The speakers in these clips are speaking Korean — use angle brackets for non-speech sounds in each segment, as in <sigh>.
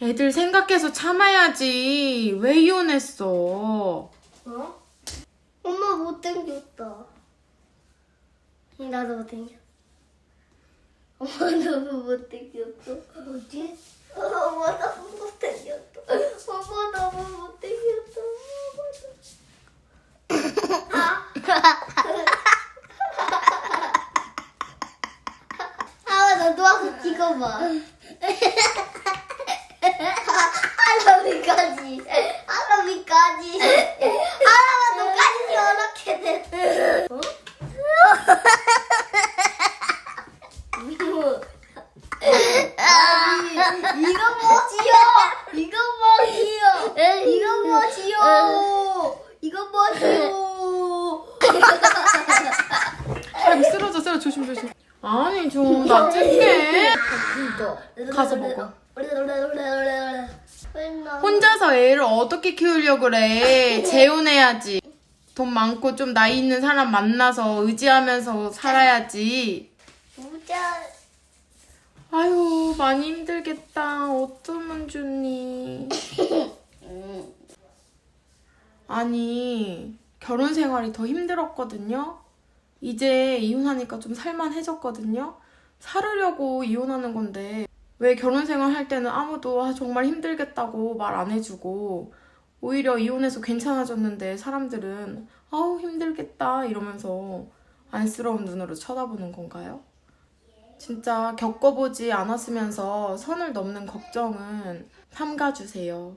애들 생각해서 참아야지. 왜 이혼했어? 어? 엄마 못생겼다. 나도 못생겼어. 엄마 너무 못생겼어. 뭐지? 엄마 너무 못생겼어. 엄마 너무 못생겼어. 아빠 너 누워서 찍어봐. 할아버지까지. 할아버지까지. 할아버지 너까지 이렇게 됐어. 어? 아니, 이거 뭐지요? 이거 뭐지요? 이거 뭐지요? 이거 뭐지요? 사람이 쓰러져 쓰러져 조심 조심. 아니 좀나 찍게. 가서 먹어. 혼자서 애를 어떻게 키우려고 그래? 재혼해야지. 돈 많고 좀 나이 있는 사람 만나서 의지하면서 살아야지. 부자 아유 많이 힘들겠다. 어쩌면 좋니? 아니 결혼 생활이 더 힘들었거든요. 이제 이혼하니까 좀 살만해졌거든요. 살으려고 이혼하는 건데 왜 결혼 생활 할 때는 아무도 아, 정말 힘들겠다고 말 안 해주고 오히려 이혼해서 괜찮아졌는데 사람들은 아우 힘들겠다 이러면서 안쓰러운 눈으로 쳐다보는 건가요? 진짜 겪어보지 않았으면서 선을 넘는 걱정은 삼가주세요.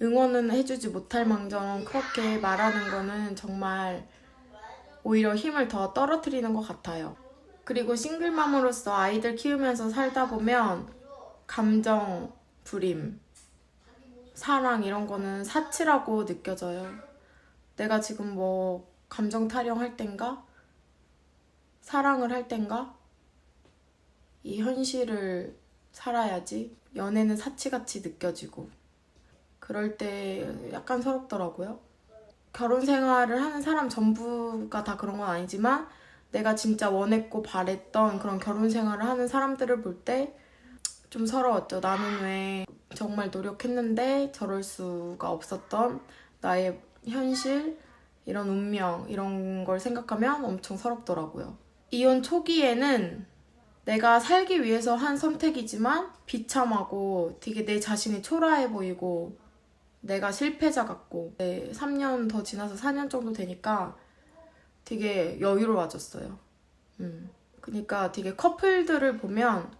응원은 해주지 못할 망정 그렇게 말하는 거는 정말 오히려 힘을 더 떨어뜨리는 것 같아요. 그리고 싱글맘으로서 아이들 키우면서 살다 보면 감정, 불임, 사랑 이런 거는 사치라고 느껴져요. 내가 지금 뭐 감정 타령할 땐가? 사랑을 할 땐가? 이 현실을 살아야지. 연애는 사치같이 느껴지고. 그럴 때 약간 서럽더라고요. 결혼 생활을 하는 사람 전부가 다 그런 건 아니지만 내가 진짜 원했고 바랬던 그런 결혼 생활을 하는 사람들을 볼 때 좀 서러웠죠. 나는 왜 정말 노력했는데 저럴 수가 없었던 나의 현실, 이런 운명, 이런 걸 생각하면 엄청 서럽더라고요. 이혼 초기에는 내가 살기 위해서 한 선택이지만 비참하고 되게 내 자신이 초라해 보이고 내가 실패자 같고 네, 3년 더 지나서 4년 정도 되니까 되게 여유로워졌어요. 음. 그러니까 되게 커플들을 보면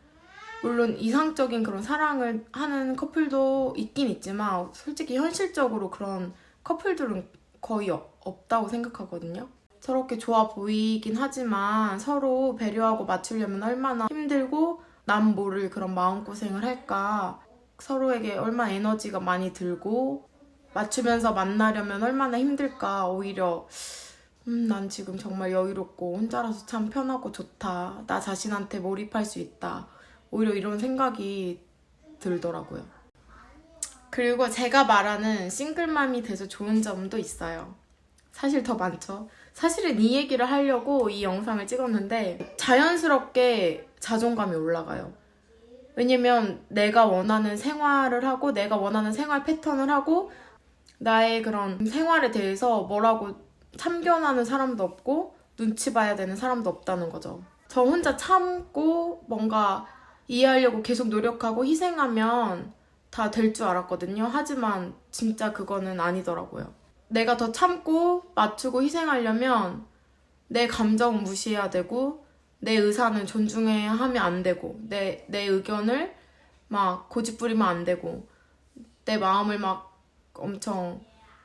물론 이상적인 그런 사랑을 하는 커플도 있긴 있지만 솔직히 현실적으로 그런 커플들은 거의 없- 없다고 생각하거든요. 저렇게 좋아 보이긴 하지만 서로 배려하고 맞추려면 얼마나 힘들고 남 모를 그런 마음고생을 할까. 서로에게 얼마나 에너지가 많이 들고 맞추면서 만나려면 얼마나 힘들까. 오히려 음, 난 지금 정말 여유롭고 혼자라서 참 편하고 좋다. 나 자신한테 몰입할 수 있다. 오히려 이런 생각이 들더라고요. 그리고 제가 말하는 싱글맘이 돼서 좋은 점도 있어요. 사실 더 많죠. 사실은 이 얘기를 하려고 이 영상을 찍었는데 자연스럽게 자존감이 올라가요. 왜냐면 내가 원하는 생활을 하고 내가 원하는 생활 패턴을 하고 나의 그런 생활에 대해서 뭐라고 참견하는 사람도 없고 눈치 봐야 되는 사람도 없다는 거죠. 저 혼자 참고 뭔가 이해하려고 계속 노력하고 희생하면 다 될 줄 알았거든요. 하지만 진짜 그거는 아니더라고요. 내가 더 참고 맞추고 희생하려면 내 감정 무시해야 되고 내 의사는 존중해야 하면 안 되고 내, 내 의견을 막 고집부리면 안 되고 내 마음을 막 엄청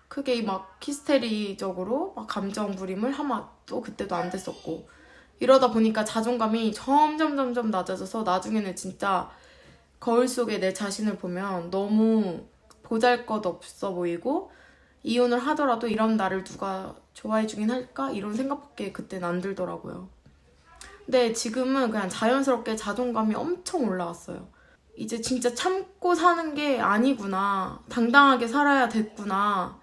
크게 막 히스테리적으로 막 감정 부림을 또 그때도 안 됐었고 이러다 보니까 자존감이 점점 점점 낮아져서 나중에는 진짜 거울 속에 내 자신을 보면 너무 보잘것 없어 보이고 이혼을 하더라도 이런 나를 누가 좋아해 주긴 할까 이런 생각밖에 그때는 안 들더라고요. 근데 지금은 그냥 자연스럽게 자존감이 엄청 올라왔어요. 이제 진짜 참고 사는 게 아니구나. 당당하게 살아야 됐구나.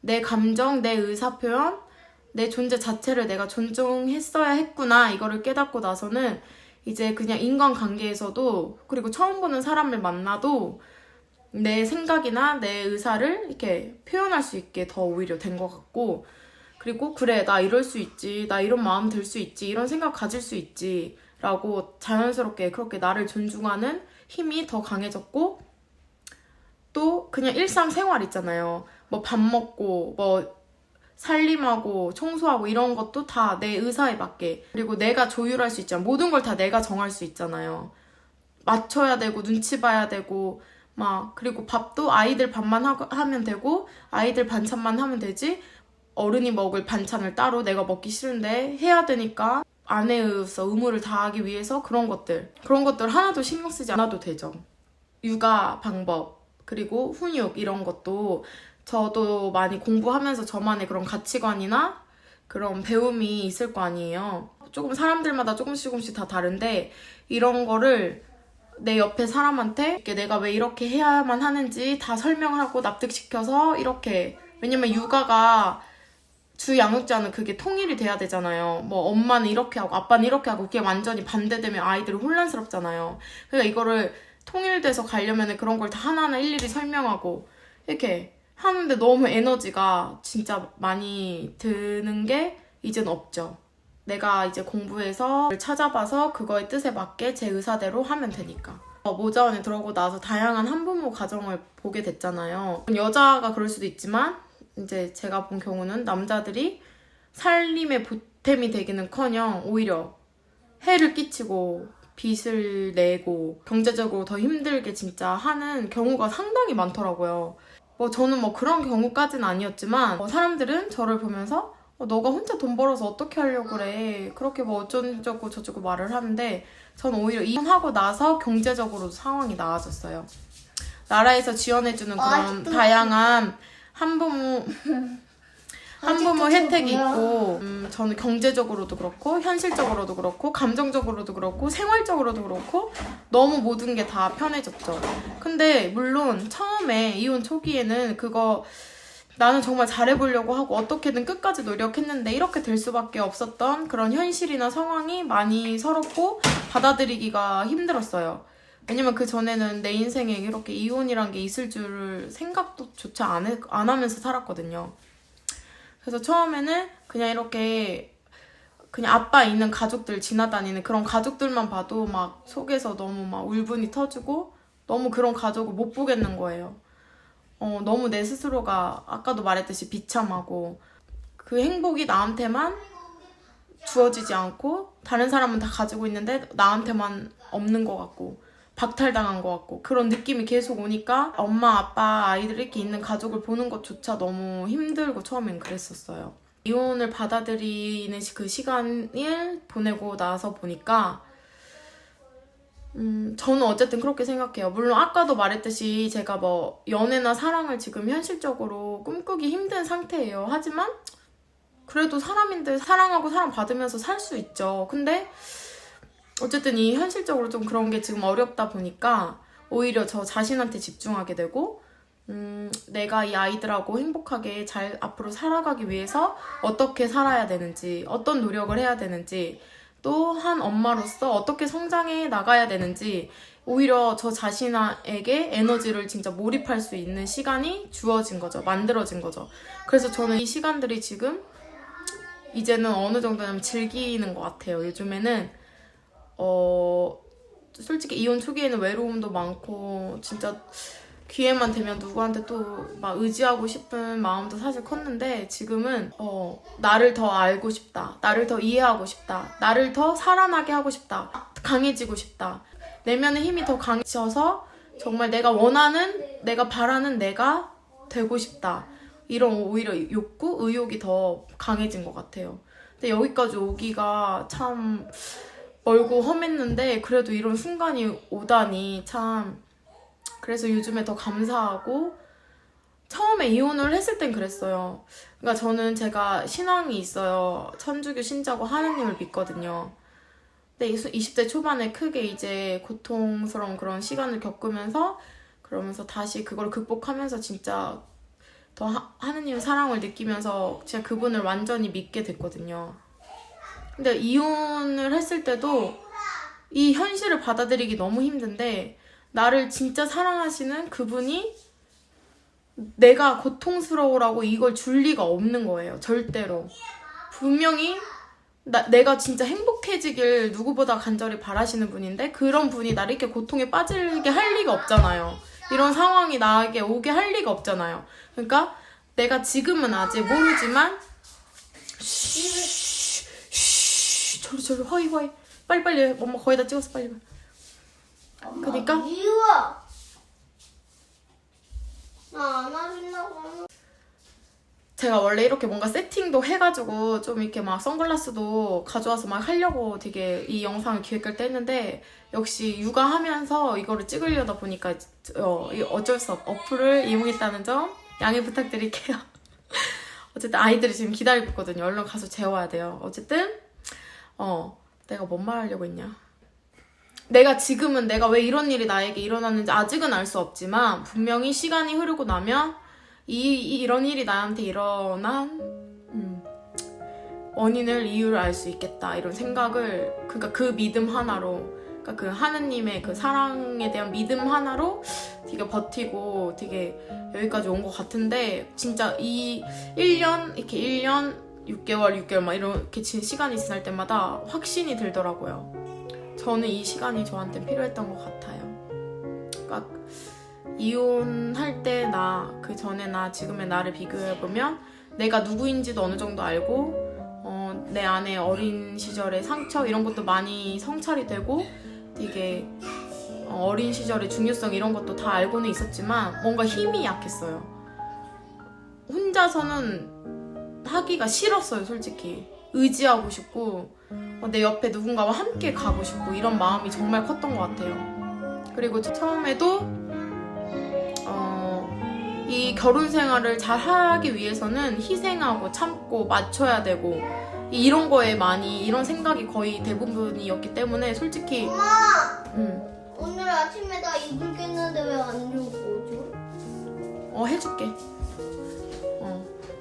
내 감정, 내 의사표현, 내 존재 자체를 내가 존중했어야 했구나. 이거를 깨닫고 나서는 이제 그냥 인간관계에서도 그리고 처음 보는 사람을 만나도 내 생각이나 내 의사를 이렇게 표현할 수 있게 더 오히려 된 것 같고 그리고 그래 나 이럴 수 있지 나 이런 마음 들 수 있지 이런 생각 가질 수 있지 라고 자연스럽게 그렇게 나를 존중하는 힘이 더 강해졌고 또 그냥 일상생활 있잖아요 뭐 밥 먹고 뭐 살림하고 청소하고 이런 것도 다 내 의사에 맞게. 그리고 내가 조율할 수 있잖아. 모든 걸 다 내가 정할 수 있잖아요. 맞춰야 되고 눈치 봐야 되고 막 그리고 밥도 아이들 밥만 하, 하면 되고 아이들 반찬만 하면 되지. 어른이 먹을 반찬을 따로 내가 먹기 싫은데 해야 되니까 아내로서 의무를 다하기 위해서 그런 것들. 그런 것들 하나도 신경 쓰지 않아도 되죠. 육아 방법 그리고 훈육 이런 것도 저도 많이 공부하면서 저만의 그런 가치관이나 그런 배움이 있을 거 아니에요 조금 사람들마다 조금씩 조금씩 다 다른데 이런 거를 내 옆에 사람한테 내가 왜 이렇게 해야만 하는지 다 설명하고 납득시켜서 이렇게 왜냐면 육아가 주 양육자는 그게 통일이 돼야 되잖아요. 뭐 엄마는 이렇게 하고 아빠는 이렇게 하고 그게 완전히 반대되면 아이들이 혼란스럽잖아요. 그러니까 이거를 통일돼서 가려면 그런 걸 다 하나하나 일일이 설명하고 이렇게 하는데 너무 에너지가 진짜 많이 드는 게 이젠 없죠. 내가 이제 공부해서 찾아봐서 그거의 뜻에 맞게 제 의사대로 하면 되니까. 어, 모자원에 들어오고 나서 다양한 한부모 가정을 보게 됐잖아요. 여자가 그럴 수도 있지만 이제 제가 본 경우는 남자들이 살림의 보탬이 되기는커녕 오히려 해를 끼치고 빚을 내고 경제적으로 더 힘들게 진짜 하는 경우가 상당히 많더라고요. 뭐 저는 뭐 그런 경우까지는 아니었지만 뭐 사람들은 저를 보면서 어, 너가 혼자 돈 벌어서 어떻게 하려고 그래 그렇게 뭐 어쩌고 저쩌고 말을 하는데 저는 오히려 이혼하고 나서 경제적으로 상황이 나아졌어요. 나라에서 지원해주는 그런 아직도 다양한 한부모 <laughs> 한부모 아직도 혜택이 뭐야? 있고 음, 저는 경제적으로도 그렇고 현실적으로도 그렇고 감정적으로도 그렇고 생활적으로도 그렇고 너무 모든 게 다 편해졌죠. 근데 물론 처음에 이혼 초기에는 그거 나는 정말 잘해보려고 하고 어떻게든 끝까지 노력했는데 이렇게 될 수밖에 없었던 그런 현실이나 상황이 많이 서럽고 받아들이기가 힘들었어요. 왜냐면 그 전에는 내 인생에 이렇게 이혼이란 게 있을 줄 생각도 조차 안, 해- 안 하면서 살았거든요. 그래서 처음에는 그냥 이렇게 그냥 아빠 있는 가족들 지나다니는 그런 가족들만 봐도 막 속에서 너무 막 울분이 터지고 너무 그런 가족을 못 보겠는 거예요. 어, 너무 내 스스로가 아까도 말했듯이 비참하고 그 행복이 나한테만 주어지지 않고 다른 사람은 다 가지고 있는데 나한테만 없는 것 같고 박탈당한 것 같고 그런 느낌이 계속 오니까 엄마 아빠 아이들 이렇게 있는 가족을 보는 것조차 너무 힘들고 처음엔 그랬었어요. 이혼을 받아들이는 시- 그 시간을 보내고 나서 보니까 음, 저는 어쨌든 그렇게 생각해요. 물론 아까도 말했듯이 제가 뭐 연애나 사랑을 지금 현실적으로 꿈꾸기 힘든 상태예요. 하지만 그래도 사람인데 사랑하고 사랑 받으면서 살 수 있죠. 근데 어쨌든 이 현실적으로 좀 그런 게 지금 어렵다 보니까 오히려 저 자신한테 집중하게 되고 음, 내가 이 아이들하고 행복하게 잘 앞으로 살아가기 위해서 어떻게 살아야 되는지, 어떤 노력을 해야 되는지, 또 한 엄마로서 어떻게 성장해 나가야 되는지, 오히려 저 자신에게 에너지를 진짜 몰입할 수 있는 시간이 주어진 거죠. 만들어진 거죠. 그래서 저는 이 시간들이 지금 이제는 어느 정도냐면 즐기는 것 같아요. 요즘에는, 어, 솔직히 이혼 초기에는 외로움도 많고, 진짜 기회만 되면 누구한테 또 막 의지하고 싶은 마음도 사실 컸는데 지금은 어 나를 더 알고 싶다 나를 더 이해하고 싶다 나를 더 살아나게 하고 싶다 강해지고 싶다. 내면의 힘이 더 강해져서 정말 내가 원하는 내가 바라는 내가 되고 싶다. 이런 오히려 욕구 의욕이 더 강해진 것 같아요. 근데 여기까지 오기가 참 멀고 험했는데 그래도 이런 순간이 오다니 참 그래서 요즘에 더 감사하고 처음에 이혼을 했을 땐 그랬어요. 그러니까 저는 제가 신앙이 있어요. 천주교 신자고 하느님을 믿거든요. 근데 20대 초반에 크게 이제 고통스러운 그런 시간을 겪으면서 그러면서 다시 그걸 극복하면서 진짜 더 하, 하느님 사랑을 느끼면서 진짜 그분을 완전히 믿게 됐거든요. 근데 이혼을 했을 때도 이 현실을 받아들이기 너무 힘든데 나를 진짜 사랑하시는 그분이 내가 고통스러우라고 이걸 줄 리가 없는 거예요. 절대로. 분명히 나, 내가 진짜 행복해지길 누구보다 간절히 바라시는 분인데 그런 분이 나를 이렇게 고통에 빠지게 할 리가 없잖아요. 이런 상황이 나에게 오게 할 리가 없잖아요. 그러니까 내가 지금은 아직 모르지만 쉬, 쉬, 저리 저리 허이 허이 빨리 빨리 엄마 거의 다 찍었어 빨리 빨리. 그니까? 미워. 나안 하신다고 하는 제가 원래 이렇게 뭔가 세팅도 해가지고 좀 이렇게 막 선글라스도 가져와서 막 하려고 되게 이 영상을 기획할 때 했는데 역시 육아하면서 이거를 찍으려다 보니까 어, 이 어쩔 수 없, 어플을 이용했다는 점 양해 부탁드릴게요. <laughs> 어쨌든 아이들이 지금 기다리고 있거든요. 얼른 가서 재워야 돼요. 어쨌든 어 내가 뭔 말 하려고 했냐. 내가 지금은 내가 왜 이런 일이 나에게 일어났는지 아직은 알 수 없지만 분명히 시간이 흐르고 나면 이, 이- 이런 일이 나한테 일어난 음, 원인을 이유를 알 수 있겠다 이런 생각을 그러니까 그 믿음 하나로 그러니까 그 하느님의 그 사랑에 대한 믿음 하나로 되게 버티고 되게 여기까지 온 것 같은데 진짜 이 1년 이렇게 1년 6개월 6개월 막 이렇게 진 시간이 지날 때마다 확신이 들더라고요. 저는 이 시간이 저한테 필요했던 것 같아요. 그러니까 이혼할 때 나, 그 전에 나, 지금의 나를 비교해 보면 내가 누구인지도 어느 정도 알고, 어, 내 안에 어린 시절의 상처 이런 것도 많이 성찰이 되고 되게 어, 어린 시절의 중요성 이런 것도 다 알고는 있었지만 뭔가 힘이 약했어요. 혼자서는 하기가 싫었어요, 솔직히. 의지하고 싶고, 어, 내 옆에 누군가와 함께 가고 싶고, 이런 마음이 정말 컸던 것 같아요. 그리고 저- 처음에도 어, 이 결혼 생활을 잘 하기 위해서는 희생하고 참고 맞춰야 되고 이- 이런 거에 많이 이런 생각이 거의 대부분이었기 때문에 솔직히 엄마, 음, 오늘 아침에 나 이불 깼는데 왜 안 주고 줘? 어 해줄게.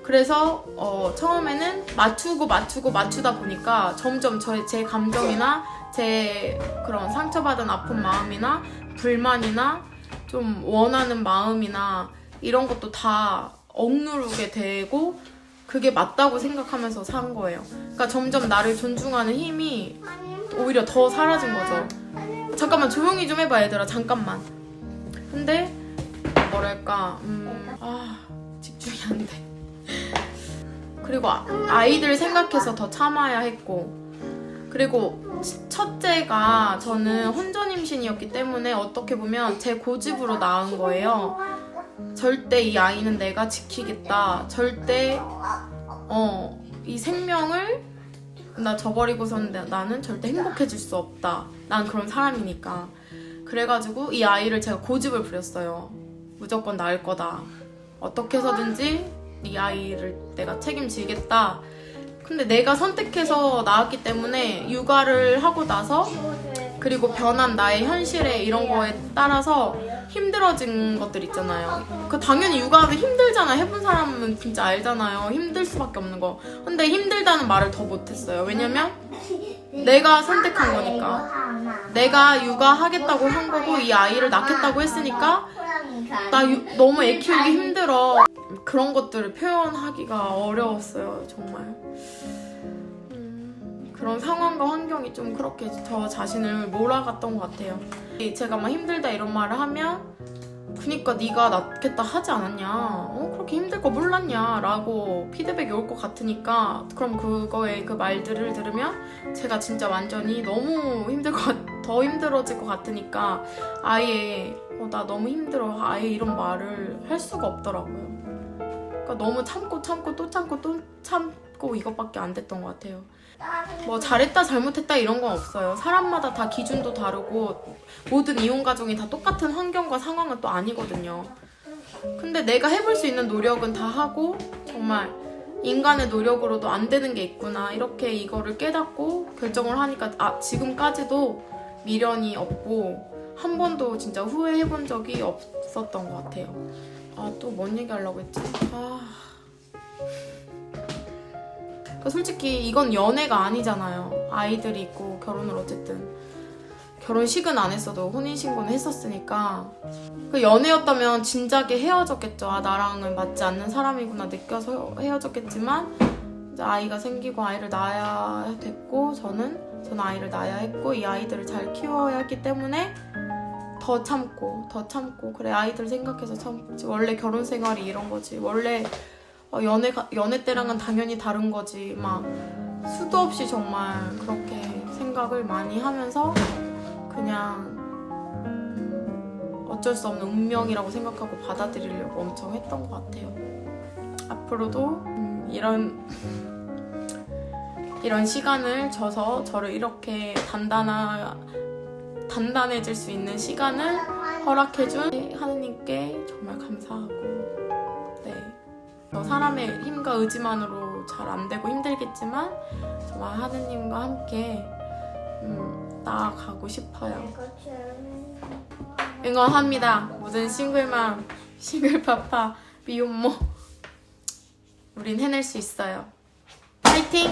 어 그래서 어 처음에는 맞추고 맞추고 맞추다 보니까 점점 저제 감정이나 제 그런 상처받은 아픈 마음이나 불만이나 좀 원하는 마음이나 이런 것도 다 억누르게 되고 그게 맞다고 생각하면서 산 거예요. 그러니까 점점 나를 존중하는 힘이 오히려 더 사라진 거죠. 잠깐만 조용히 좀 해봐 얘들아 잠깐만. 근데 뭐랄까 음, 아 집중이 안 돼. 그리고 아- 아이들 생각해서 더 참아야 했고 그리고 첫째가 저는 혼전 임신이었기 때문에 어떻게 보면 제 고집으로 낳은 거예요. 절대 이 아이는 내가 지키겠다. 절대 어 이 생명을 나 저버리고선 나- 나는 절대 행복해질 수 없다. 난 그런 사람이니까. 그래가지고 이 아이를 제가 고집을 부렸어요. 무조건 낳을 거다. 어떻게 해서든지 이 아이를 내가 책임지겠다. 근데 내가 선택해서 낳았기 때문에 육아를 하고 나서 그리고 변한 나의 현실에 이런 거에 따라서 힘들어진 것들 있잖아요. 그 당연히 육아하면 힘들잖아. 해본 사람은 진짜 알잖아요. 힘들 수밖에 없는 거. 근데 힘들다는 말을 더 못했어요. 왜냐면 내가 선택한 거니까. 내가 육아하겠다고 한 거고 이 아이를 낳겠다고 했으니까 나 유- 너무 애 키우기 힘들어. 그런 것들을 표현하기가 어려웠어요, 정말. 음, 그런 상황과 환경이 좀 그렇게 저 자신을 몰아갔던 것 같아요. 제가 막 힘들다 이런 말을 하면 그니까 네가 낳겠다 하지 않았냐? 어 그렇게 힘들 거 몰랐냐?라고 피드백이 올 것 같으니까 그럼 그거에 그 말들을 들으면 제가 진짜 완전히 너무 힘들 것 같, 더 힘들어질 것 같으니까 아예 어, 나 너무 힘들어 아예 이런 말을 할 수가 없더라고요. 그러니까 너무 참고 참고 또 참고 또 참고 이것밖에 안 됐던 것 같아요. 뭐 잘했다 잘못했다 이런 건 없어요. 사람마다 다 기준도 다르고 모든 이혼 가정이 다 똑같은 환경과 상황은 또 아니거든요. 근데 내가 해볼 수 있는 노력은 다 하고 정말 인간의 노력으로도 안 되는 게 있구나 이렇게 이거를 깨닫고 결정을 하니까 아 지금까지도 미련이 없고 한 번도 진짜 후회해 본 적이 없었던 것 같아요. 아 또 뭔 얘기 하려고 했지? 아 그러니까 솔직히 이건 연애가 아니잖아요. 아이들이 있고 결혼을 어쨌든 결혼식은 안 했어도 혼인신고는 했었으니까 그 연애였다면 진작에 헤어졌겠죠. 아 나랑은 맞지 않는 사람이구나 느껴서 헤어졌겠지만 이제 아이가 생기고 아이를 낳아야 됐고 저는 저는 아이를 낳아야 했고 이 아이들을 잘 키워야 했기 때문에 더 참고 더 참고 그래 아이들 생각해서 참지 원래 결혼 생활이 이런 거지. 원래 어, 연애 연애 때랑은 당연히 다른 거지. 막 수도 없이 정말 그렇게 생각을 많이 하면서 그냥 음, 어쩔 수 없는 운명이라고 생각하고 받아들이려고 엄청 했던 것 같아요. 앞으로도 음, 이런 <laughs> 이런 시간을 줘서 저를 이렇게 단단하 단단해질 수 있는 시간을 허락해준 하느님께 정말 감사하고 네 어, 사람의 힘과 의지만으로 잘 안 되고 힘들겠지만 정말 하느님과 함께 음, 나아가고 싶어요. 응원합니다. 모든 싱글맘, 싱글파파, 미혼모 우린 해낼 수 있어요. 파이팅!